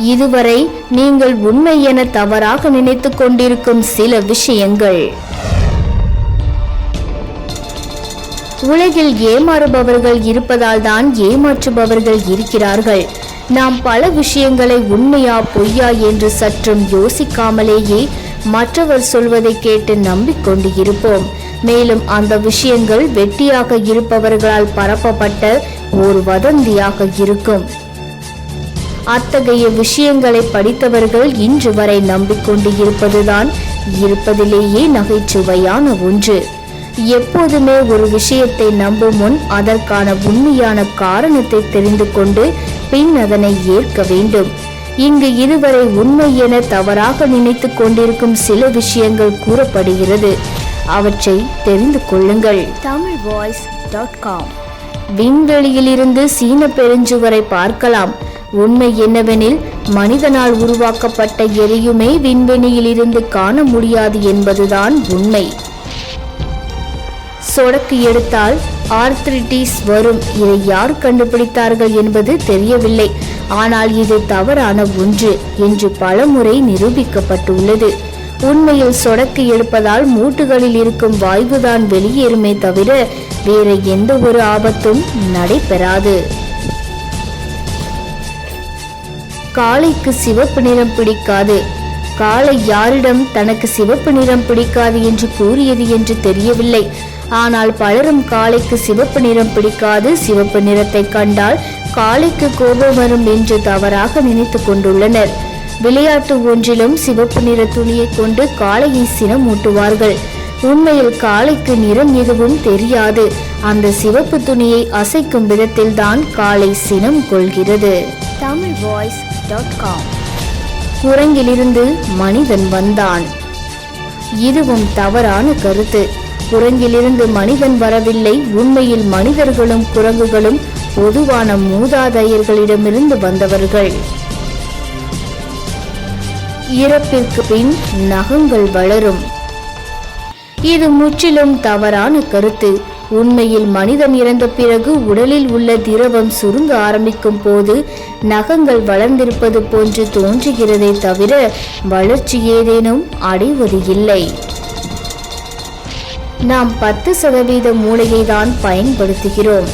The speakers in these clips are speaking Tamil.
இதுவரை நீங்கள் உண்மை என தவறாக நினைத்து கொண்டிருக்கும் சில விஷயங்கள். உலகில் ஏமாறுபவர்கள் இருப்பதால் தான் ஏமாற்றுபவர்கள் இருக்கிறார்கள். நாம் பல விஷயங்களை உண்மையா பொய்யா என்று சற்றும் யோசிக்காமலேயே மற்றவர் சொல்வதை கேட்டு நம்பிக்கொண்டு இருப்போம். மேலும் அந்த விஷயங்கள் வெட்டியாக இருப்பவர்களால் பரப்பப்பட்ட ஒரு வதந்தியாக இருக்கும். அத்தகைய விஷயங்களை படித்தவர்கள் இன்று வரை நம்பிக்கொண்டு இருப்பதுதான் இருப்பதிலேயே நகைச்சுவையான ஒன்று. எப்போதுமே ஒரு விஷயத்தை நம்பும் முன் அதற்கான உண்மையான காரணத்தை தெரிந்து கொண்டு பின் அதனை ஏற்க வேண்டும். இங்கு இதுவரை உண்மை என தவறாக நினைத்துக் கொண்டிருக்கும் சில விஷயங்கள் கூறப்படுகிறது. அவற்றை தெரிந்து கொள்ளுங்கள். Tamil voice dot com. விண்வெளியிலிருந்து சீன பெருஞ்சுவரை பார்க்கலாம். உண்மை என்னவெனில் மனிதனால் உருவாக்கப்பட்ட எதையுமே விண்வெளியிலிருந்து காண முடியாது என்பதுதான் உண்மை. சொடக்கு எடுத்தால் ஆர்த்ரிட்டிஸ் வரும். இதை யார் கண்டுபிடித்தார்கள் என்பது தெரியவில்லை. ஆனால் இது தவறான ஒன்று என்று பலமுறை நிரூபிக்கப்பட்டுள்ளது. உண்மையில் சொடக்கு எடுப்பதால் மூட்டுகளில் இருக்கும் வாய்வுதான் வெளியேறுமே தவிர வேற எந்த ஒரு ஆபத்தும் நடைபெறாது. காளைக்கு சிவப்பு நிறம் பிடிக்காது. காளை யாரிடம் தனக்கு சிவப்பு நிறம் பிடிக்காது என்று கூறியது என்று தெரியவில்லை. ஆனால் பலரும் காளைக்கு சிவப்பு நிறம் பிடிக்காது சிவப்பு நிறத்தை கண்டால் காளைக்கு கோபம் வரும் என்று தவறாக நினைத்து கொண்டுள்ளனர். விளையாட்டு ஒன்றிலும் சிவப்பு நிற துணியை கொண்டு காளையை சினம் ஊட்டுவார்கள் உண்மையில் காளைக்கு நிறம் எதுவும் தெரியாது. அந்த சிவப்பு துணியை அசைக்கும் விதத்தில் தான் காளை சினம் கொள்கிறது. தமிழ் வாய்ஸ் டாட் காம் குரங்கிலிருந்து மனிதன் வந்தான். இதுவும் தவறான கருத்து. குரங்கிலிருந்து மனிதன் வரவில்லை. உண்மையில் மனிதர்களும் குரங்குகளும் பொதுவான மூதாதையர்களிடமிருந்து வந்தவர்கள். இறப்பிற்கு பின் நகங்கள் வளரும். இது முற்றிலும் தவறான கருத்து. உண்மையில் மனிதன் இறந்த பிறகு உடலில் உள்ள திரவம் சுருங்க ஆரம்பிக்கும் போது நகங்கள் வளர்ந்திருப்பது போன்று தோன்றுகிறதே தவிர வளர்ச்சி ஏதேனும் அடைவது இல்லை. நாம் பத்து சதவீத மூளையை தான் பயன்படுத்துகிறோம்.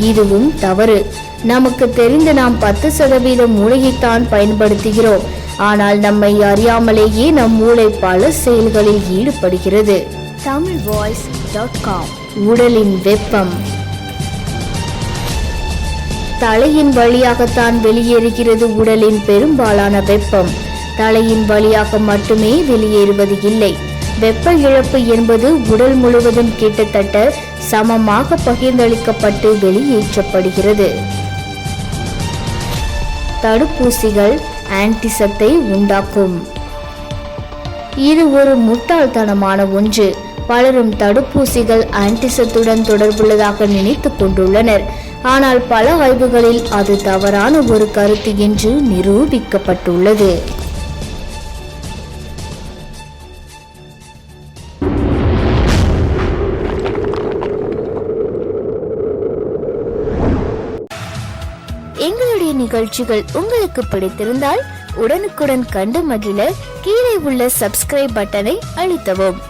இதுவும் தவறு. நமக்கு தெரிந்து நாம் பத்து சதவீத மூளையைத்தான் பயன்படுத்துகிறோம். ஆனால் நம்மை அறியாமலேயே நம் மூளை பல செயல்களில் ஈடுபடுகிறது. தமிழ் வாய்ஸ் டாட் காம் உடலின் வெப்பம். தலையின் வழியாகத்தான் வெளியேறுகிறது உடலின் பெரும்பாலான வெப்பம். தலையின் வழியாக மட்டுமே வெளியேறுவது இல்லை. வெப்ப இழப்பு என்பது உடல் முழுவதும் கிட்டத்தட்ட சமமாக பகிர்ந்தளிக்கப்பட்டு வெளியேற்றப்படுகிறது. தடுப்பூசிகள் ஆன்டிசத்தை உண்டாக்கும். இது ஒரு முட்டாள்தனமான ஒன்று. பலரும் தடுப்பூசிகள் ஆன்டிசத்துடன் தொடர்புள்ளதாக நினைத்துக் கொண்டுள்ளனர். ஆனால் பல ஆய்வுகளில் அது தவறான ஒரு கருத்து என்று நிரூபிக்கப்பட்டுள்ளது. எங்களுடைய நிகழ்ச்சிகள் உங்களுக்கு பிடித்திருந்தால் உடனுக்குடன் கண்டு மகிழ கீழே உள்ள சப்ஸ்கிரைப் பட்டனை அழுத்தவும்.